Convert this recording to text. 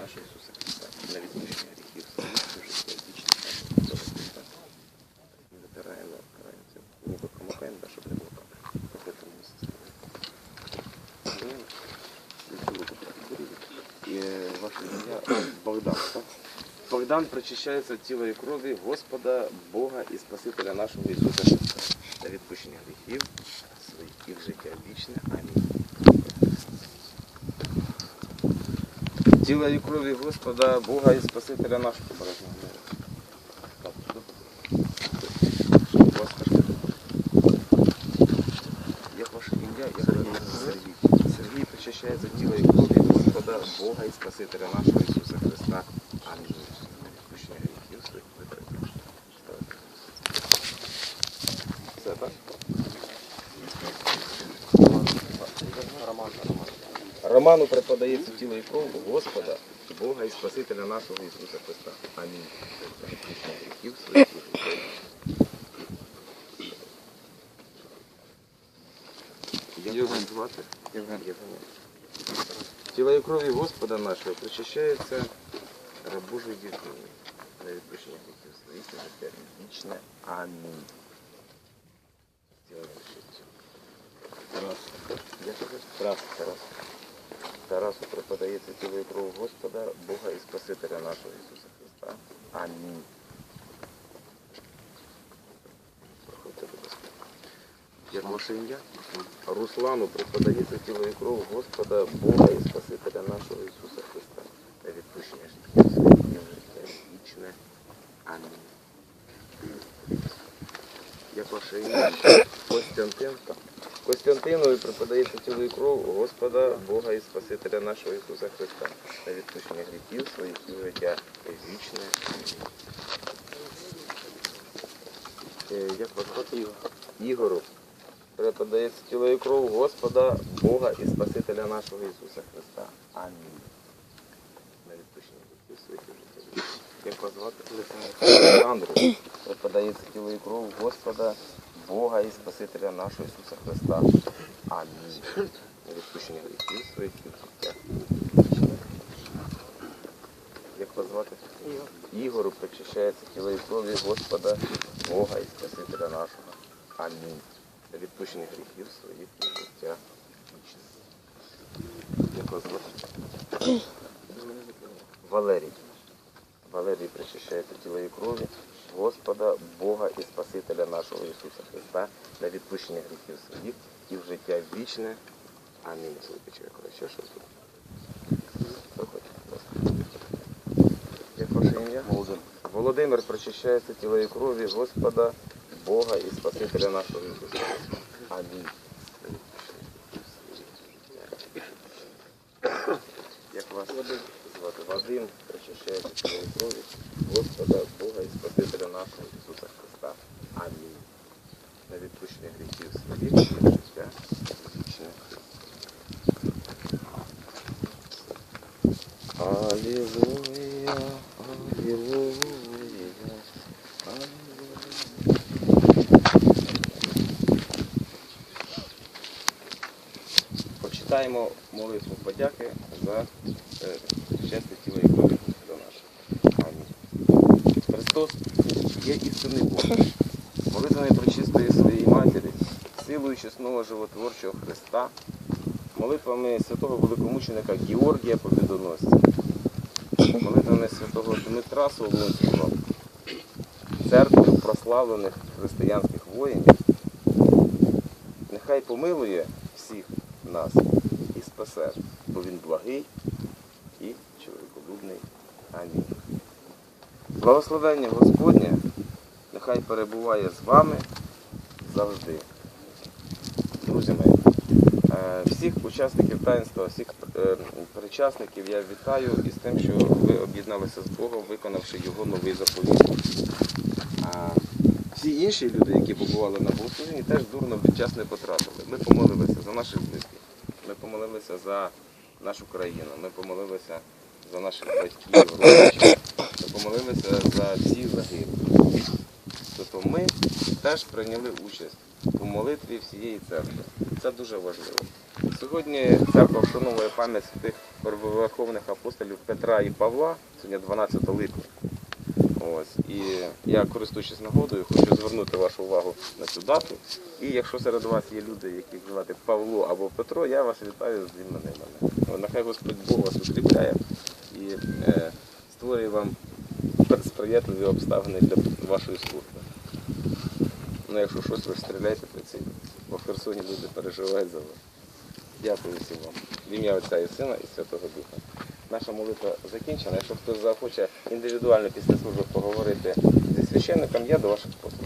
нашого Ісуса Христа, на відпущення гріхів дуже Христа. Ми витираємо, караємося, ніби промокаємо, да, щоб не було так. Проходимо місяць. І е, ваше ім'я Богдан, так? Богдан причащається тіла і крові Господа, Бога і Спасителя нашого Ісуса Христа для відпущення гріхів своїх і життя вічне. Амінь. Тіла і крові Господа, Бога і Спасителя нашого будь. Як ваше ім'я? Я Сергій. Сергій причащається тіла і крові Господа, Бога і Спасителя нашого Ісуса Христа. Амінь. Все, так? Роман, Роман. Роману преподається тіло і кров Господа, Бога і Спасителя нашого Ісуса Христа. Амінь. Відпущення гріхів своїх витратів. Звати? Євген. Тіла і крові Господа нашого причащається рабожою дітьми на відпущення гріхів своїх і життя вічне. Амінь. Як ти кажеш? Тарас. Тарас. Тарасу припадається тіло і кров Господа, Бога і Спасителя нашого Ісуса Христа. Амінь. Проходьте, будь ім'я? Руслану припадається тіло і кров Господа, Бога і Спасителя нашого Ісуса Христа. Та відпущення життя життя вічне. Амінь. Як ваше ім'я? Костянтин. Костянтинові припадається тіло і кров Господа, Бога і Спасителя нашого Ісуса Христа. Та відпущення гріхів своїх і життя вічне. Е, Як вас звати Ігор? Ігору передається тіло і кров Господа, Бога і Спасителя нашого Ісуса Христа. Амінь. На відпущення гріхів своїх і життя. Як вас звати? Олександру. Преподається тіло і кров Господа, Бога і Спасителя нашого Ісуса Христа. Амінь. Відпущення гріхів своїх. Як вас звати? Ігору причащається тіло і крові Господа, Бога і Спасителя нашого. Амінь. Відпущення гріхів своїх і життя. Як вас звати? Валерій. Валерій причащається тіло і крові Господа, Бога і Спасителя нашого Ісуса Христа для відпущення гріхів своїх і в життя вічне. Амінь. Що тут? Як ваше ім'я? Володимир. Володимир причащається тіло і крові Господа, Бога і Спасителя нашого Ісуса Христа. Амінь. Як вас звати? Причащається тіло крові Господа, Бога і Спасителя нашого Ісуса Христа. Амінь. На відпущення гріхів своїх і життя вічне. Аллилуйя, аллилуйя, аллилуйя. Почитаємо молитву подяки за е, щастя тіла і крові. Христос є істинний Бог, молитвами причистої своєї матері, силою чесного животворчого Христа, молитвами святого великомученика Георгія Побідоносця, молитвами святого Дмитра Солонського, церкви прославлених християнських воїнів, нехай помилує всіх нас і спасе, бо він благий і чоловіколюбний. Амінь. Благословення Господнє нехай перебуває з вами завжди. Друзі мої, е, всіх учасників таїнства, всіх е, причасників я вітаю із тим, що ви об'єдналися з Богом, виконавши його новий заповіт. Всі інші люди, які побували на богослужінні, теж дурно в час не потрапили. Ми помолилися за наших близьких, ми помолилися за нашу країну, ми помолилися за наших батьків, родичів, ми помолилися за всіх загиблих. Тобто ми теж прийняли участь у молитві всієї церкви. Це дуже важливо. Сьогодні церква вшановує пам'ять святих верховних апостолів Петра і Павла, сьогодні 12 липня. Ось. І я, користуючись нагодою, хочу звернути вашу увагу на цю дату. І якщо серед вас є люди, яких звати Павло або Петро, я вас вітаю з іменинами. Нехай Господь Бог вас укріпляє і е, створює вам сприятливі обставини для вашої служби. Ну, якщо щось, ви то стріляйте по Херсоні люди переживають за вас. Дякую всім вам. В ім'я Отця і Сина і Святого Духа. Наша молитва закінчена. Якщо хтось захоче індивідуально після служби поговорити зі священником, я до ваших послуг.